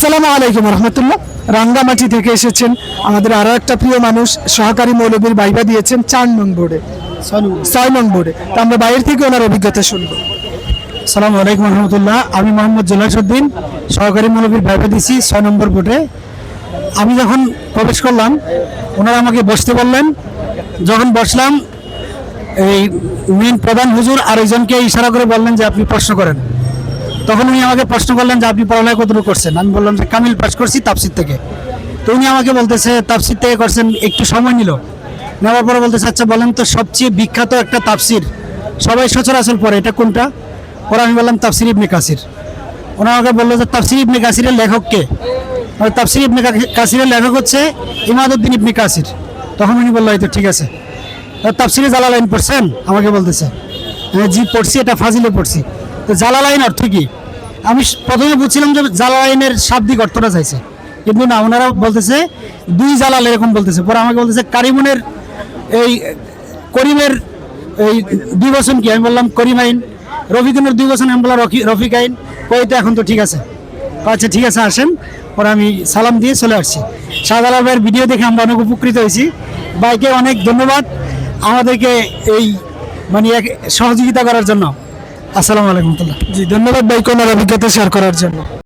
আসসালামু আলাইকুম রহমতুল্লাহ। রাঙ্গামাটি থেকে এসেছেন আমাদের আরও একটা প্রিয় মানুষ, সহকারী মৌলবীর বাইবা দিয়েছেন চার নং বোর্ডে। ছয় নং বোর্ডে। তো আমরা বাইরে থেকে ওনার অভিজ্ঞতা শুনব। সালাম আলাইকুম রহমতুল্লাহ। আমি মোহাম্মদ জোলাসুদ্দিন সহকারী মৌলবীর ভাইবা দিছি ছয় নম্বর বোর্ডে। আমি যখন প্রবেশ করলাম, ওনারা আমাকে বসতে বললেন। যখন বসলাম, এই মেন প্রধান হুজুর আরেকজনকে ইশারা করে বললেন যে আপনি প্রশ্ন করেন। তখন উনি আমাকে প্রশ্ন করলেন যে আপনি পড়ালেখা কতটুকু করছেন? আমি বললাম যে কামিল পাস করছি তাফসির থেকে। তো উনি আমাকে বলতেছে তাফসির থেকে করছেন একটু সময় নিল। নেওয়ার পরে বলতেছে আচ্ছা বলেন তো সবচেয়ে বিখ্যাত একটা তাফসির। সবাই সচরাচর পড়ে এটা কোনটা? পরে আমি বললাম তাফসির ইবনে কাসির। ওনারা আমাকে বলল যে তাফসির ইবনে কাসিরের লেখক কে? আমি, তাফসির ইবনে কাসিরের লেখক হচ্ছে ইমাদুদ্দিন ইবনে কাসির। তখন উনি বলল হয়তো ঠিক আছে। তা তাফসিরে জালালাইন পড়ছেন? আমাকে বলতেছে আমি, জি পড়ছি এটা ফাজিলে পড়ছি। তো জালালাইন অর্থ কি? আমি প্রথমে বুঝছিলাম যে জালালাইনের শাব্দিক অর্থটা চাইছে। কিন্তু না, ওনারা বলতেছে দুই জালাল এরকম বলতেছে। পরে আমাকে বলতেছে কারিমুনের এই করিমের এই দুই বছর কি? আমি বললাম করিম আইন। রফিকুনের দুই বছর আমি বললাম রফি- রফিক আইন। কই তো এখন তো ঠিক আছে। আচ্ছা ঠিক আছে, আসেন। পরে আমি সালাম দিয়ে চলে আসছি। শাহজালাল ভাইয়ের ভিডিও দেখে আমরা অনেক উপকৃত হয়েছি। বাইকে অনেক ধন্যবাদ আমাদেরকে এই মানে এক সহযোগিতা করার জন্য। আসসালামু আলাইকুম। জি ধন্যবাদ ভাই ওনার অভিজ্ঞতা শেয়ার করার জন্য।